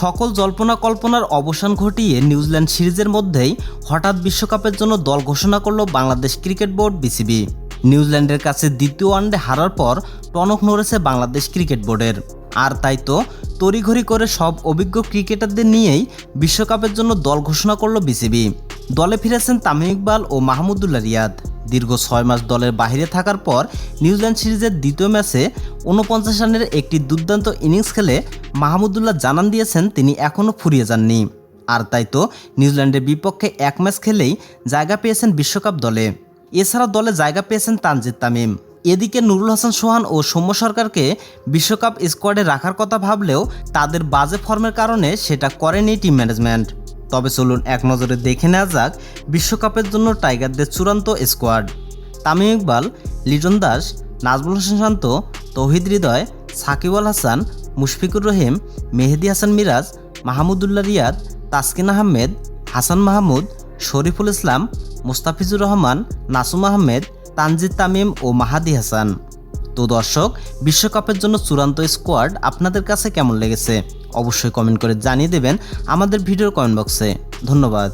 সকল জল্পনা কল্পনার অবসান ঘটিয়ে নিউজিল্যান্ড সিরিজের মধ্যেই হঠাৎ বিশ্বকাপের জন্য দল ঘোষণা করল বাংলাদেশ ক্রিকেট বোর্ড বিসিবি। নিউজিল্যান্ডের কাছে দ্বিতীয় ওয়ানডে হারার পর টনক নড়েছে বাংলাদেশ ক্রিকেট বোর্ডের। আর তাই তো তড়িঘড়ি করে সব অভিজ্ঞ ক্রিকেটারদের নিয়েই বিশ্বকাপের জন্য দল ঘোষণা করল বিসিবি। দলে ফিরেছেন তামিম ইকবাল ও মাহমুদুল্লাহ রিয়াদ। দীর্ঘ ছয় মাস দলের বাইরে থাকার পর নিউজিল্যান্ড সিরিজের দ্বিতীয় ম্যাচে উনপঞ্চাশ রানের একটি দুর্দান্ত ইনিংস খেলে মাহমুদুল্লাহ জানান দিয়েছেন তিনি এখনও ফুরিয়ে যাননি। আর তাই তো নিউজিল্যান্ডের বিপক্ষে এক ম্যাচ খেলেই জায়গা পেয়েছেন বিশ্বকাপ দলে। এছাড়া দলে জায়গা পেয়েছেন তানজিদ তামিম। এদিকে নুরুল হাসান সোহান ও সৌম্য সরকারকে বিশ্বকাপ স্কোয়াডে রাখার কথা ভাবলেও তাদের বাজে ফর্মের কারণে সেটা করেনি টিম ম্যানেজমেন্ট। তবে চলুন এক নজরে দেখে নেওয়া যাক বিশ্বকাপের জন্য টাইগারদের চূড়ান্ত স্কোয়াড। তামিম ইকবাল, লিটন দাস, নাজমুল হোসেন শান্ত, তৌহিদ হৃদয় সাকিব আল হাসান, মুশফিকুর রহিম, মেহেদি হাসান মিরাজ, মাহমুদুল্লাহ রিয়াদ, তাসকিন আহমেদ, হাসান মাহমুদ, শরীফুল ইসলাম, মুস্তাফিজুর রহমান, নাসুম আহমেদ, তানজিদ তামিম ও মাহাদি হাসান। তো দর্শক, বিশ্বকাপের জন্য চূড়ান্ত স্কোয়াড আপনাদের কাছে কেমন লেগেছে? অবশ্যই কমেন্ট করে জানিয়ে দেবেন আমাদের ভিডিওর কমেন্ট বক্সে ধন্যবাদ।